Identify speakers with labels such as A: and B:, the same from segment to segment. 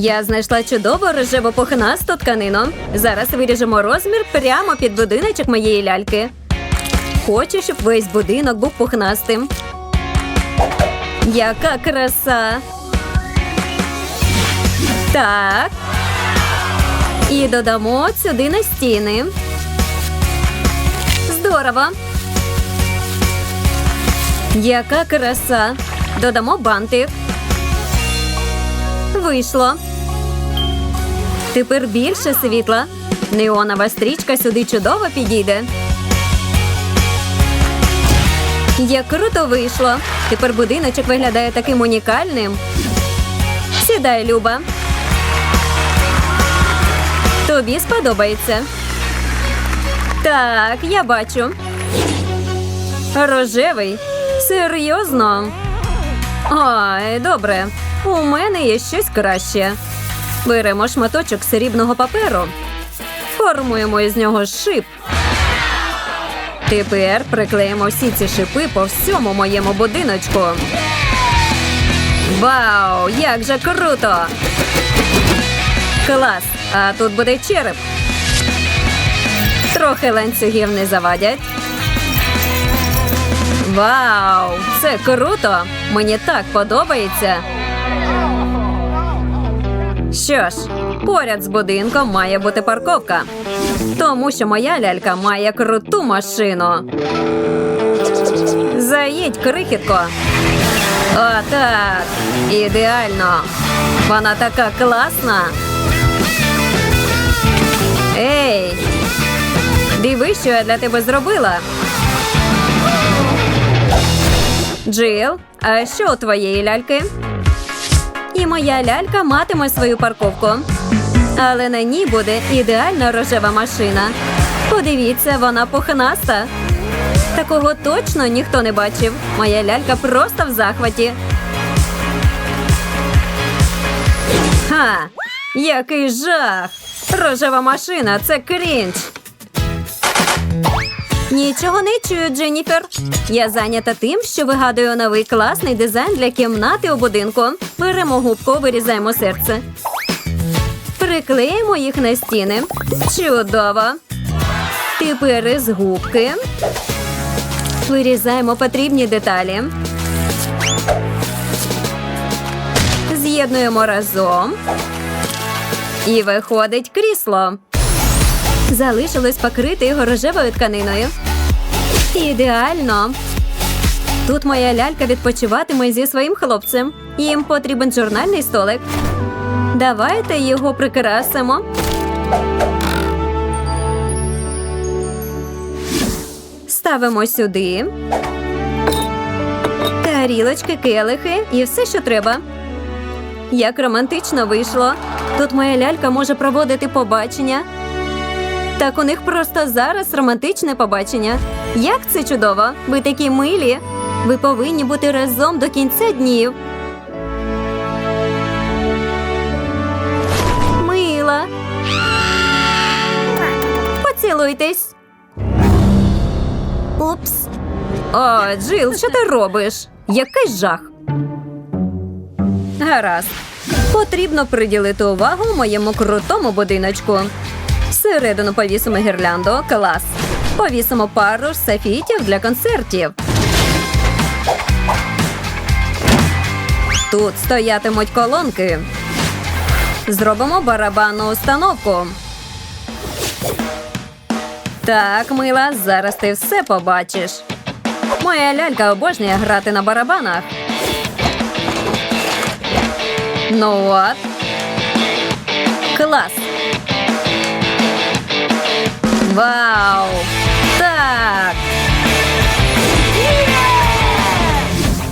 A: Я знайшла чудову рожеву пухнасту тканину. Зараз виріжемо розмір прямо під будиночок моєї ляльки. Хочу, щоб весь будинок був пухнастим. Яка краса! Так. І додамо сюди на стіни. Здорово. Яка краса. Додамо бантик. Вийшло. Тепер більше світла. Неонова стрічка сюди чудово підійде. Як круто вийшло. Тепер будиночок виглядає таким унікальним. Сідай, Люба. Тобі сподобається. Так, я бачу. Рожевий. Серйозно. Ой, добре. У мене є щось краще. Беремо шматочок срібного паперу. Формуємо із нього шип. Тепер приклеїмо всі ці шипи по всьому моєму будиночку. Вау, як же круто! Клас! А тут буде череп. Трохи ланцюгів не завадять. Вау! Це круто! Мені так подобається. Що ж, поряд з будинком має бути парковка. Тому що моя лялька має круту машину. Заїдь, крихітко. Отак. Ідеально. Вона така класна. Ей! Диви, що я для тебе зробила. Джил, а що у твоєї ляльки? І моя лялька матиме свою парковку. Але на ній буде ідеальна рожева машина. Подивіться, вона пухнаста. Такого точно ніхто не бачив. Моя лялька просто в захваті. Ха! Який жах! Рожева машина це крінж. Нічого не чую, Дженніфер. Я зайнята тим, що вигадую новий класний дизайн для кімнати у будинку. Беремо губку, вирізаємо серце. Приклеїмо їх на стіни. Чудово. Тепер із губки. Вирізаємо потрібні деталі. З'єднуємо разом. І виходить крісло. Залишилось покрити його рожевою тканиною. Ідеально. Тут моя лялька відпочиватиме зі своїм хлопцем. Їм потрібен журнальний столик. Давайте його прикрасимо. Ставимо сюди. Тарілочки, келихи і все, що треба. Як романтично вийшло. Тут моя лялька може проводити побачення. Так у них просто зараз романтичне побачення. Як це чудово! Ви такі милі. Ви повинні бути разом до кінця днів. Мила. Поцілуйтесь. Упс. О, Джил, що ти робиш? Який жах. Гаразд. Потрібно приділити увагу моєму крутому будиночку. Всередину повісимо гірлянду. Клас. Повісимо пару софітів для концертів. Тут стоятимуть колонки. Зробимо барабанну установку. Так, мила, зараз ти все побачиш. Моя лялька обожнює грати на барабанах. Ну от. Клас. Вау! Так.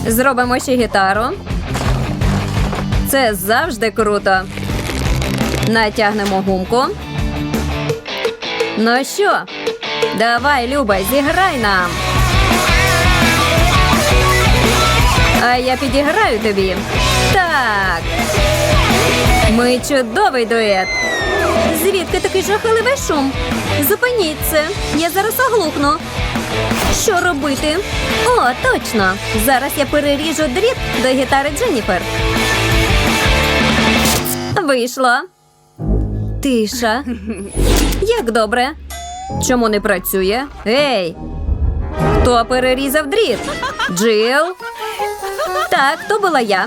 A: Зробимо ще гітару. Це завжди круто. Натягнемо гумку. Ну що? Давай, Люба, зіграй нам. А я підіграю тобі. Так. Ми чудовий дует. Звідки такий жахливий шум? Зупиніть це. Я зараз оглухну. Що робити? О, точно. Зараз я переріжу дріт до гітари Дженніфер. Ви Вийшло. Тиша. Як добре. Чому не працює? Ей! Хто перерізав дріт? Джил? Так, то була я.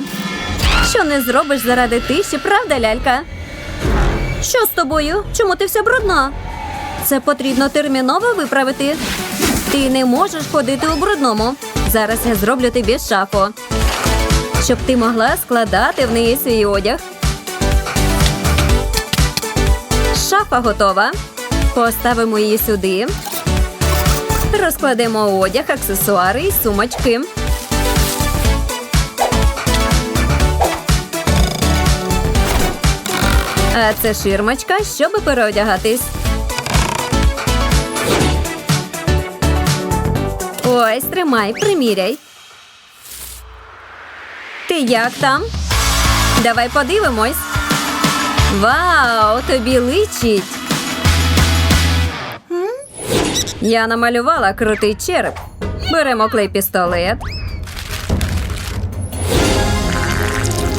A: Що не зробиш заради тиші, правда, лялька? Що з тобою? Чому ти вся брудна? Це потрібно терміново виправити. Ти не можеш ходити у брудному. Зараз я зроблю тобі шафу, щоб ти могла складати в неї свій одяг. Шафа готова. Поставимо її сюди. Розкладемо одяг, аксесуари і сумочки. А це ширмочка, щоб переодягатись. Ось, тримай, приміряй. Ти як там? Давай подивимось. Вау, тобі личить. Я намалювала крутий череп. Беремо клей пістолет.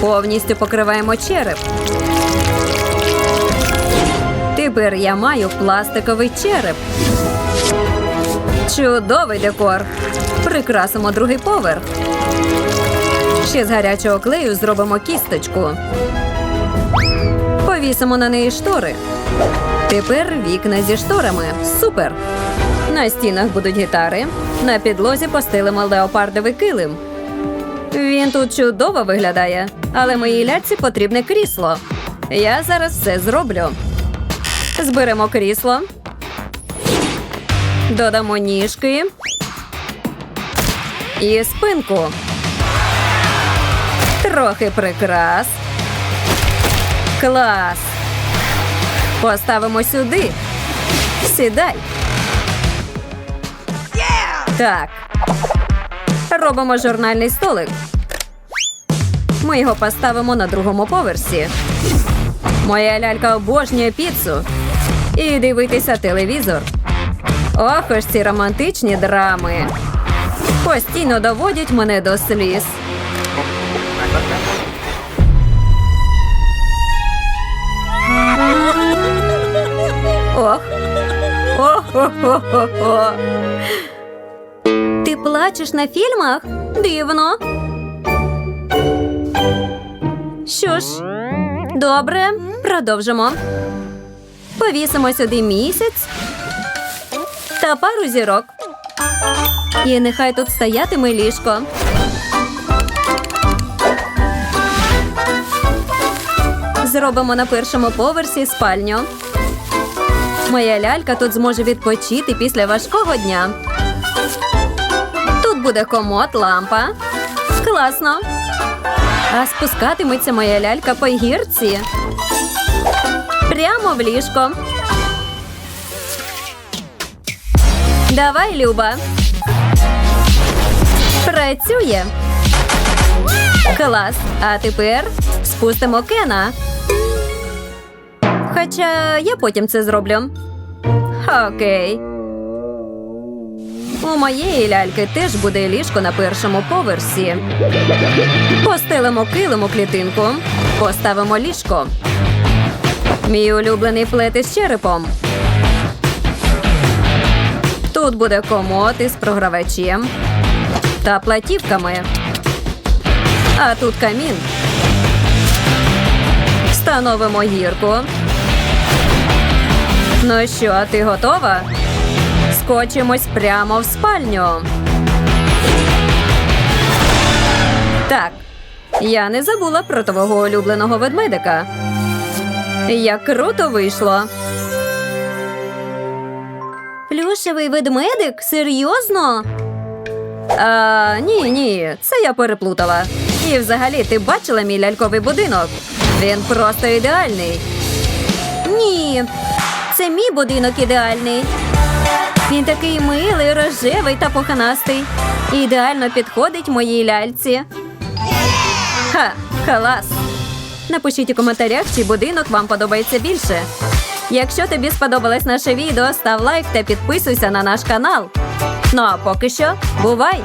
A: Повністю покриваємо череп. Тепер я маю пластиковий череп. Чудовий декор. Прикрасимо другий поверх. Ще з гарячого клею зробимо кісточку. Повісимо на неї штори. Тепер вікна зі шторами. Супер! На стінах будуть гітари. На підлозі постелимо леопардовий килим. Він тут чудово виглядає, але моїй ляльці потрібне крісло. Я зараз все зроблю. Зберемо крісло. Додамо ніжки і спинку. Трохи прикрас. Клас. Поставимо сюди. Сідай. Так. Робимо журнальний столик. Ми його поставимо на другому поверсі. Моя лялька обожнює піцу. І дивитися телевізор. Ох, ось ці романтичні драми. Постійно доводять мене до сліз. Ох. Ти плачеш на фільмах? Дивно. Що ж, добре, продовжимо. Повісимо сюди місяць та пару зірок. І нехай тут стоятиме ліжко. Зробимо на першому поверсі спальню. Моя лялька тут зможе відпочити після важкого дня. Тут буде комод, лампа. Класно. А спускатиметься моя лялька по гірці. Прямо в ліжко. Давай, Люба. Працює. Клас. А тепер спустимо Кена. Хоча я потім це зроблю. Окей. У моєї ляльки теж буде ліжко на першому поверсі. Постелимо килим у клітинку, поставимо ліжко. Мій улюблений плед із черепом. Тут буде комод із програвачем та платівками. А тут камін. Встановимо гірку. Ну що, ти готова? Скочимось прямо в спальню. Так, я не забула про твого улюбленого ведмедика. Як круто вийшло. Плюшевий ведмедик? Серйозно? А, ні, ні, це я переплутала. І взагалі, ти бачила мій ляльковий будинок? Він просто ідеальний. Ні, це мій будинок ідеальний. Він такий милий, рожевий та пуханастий. Ідеально підходить моїй ляльці. Ха, клас! Напишіть у коментарях, чи будинок вам подобається більше. Якщо тобі сподобалось наше відео, став лайк та підписуйся на наш канал. Ну а поки що, бувай!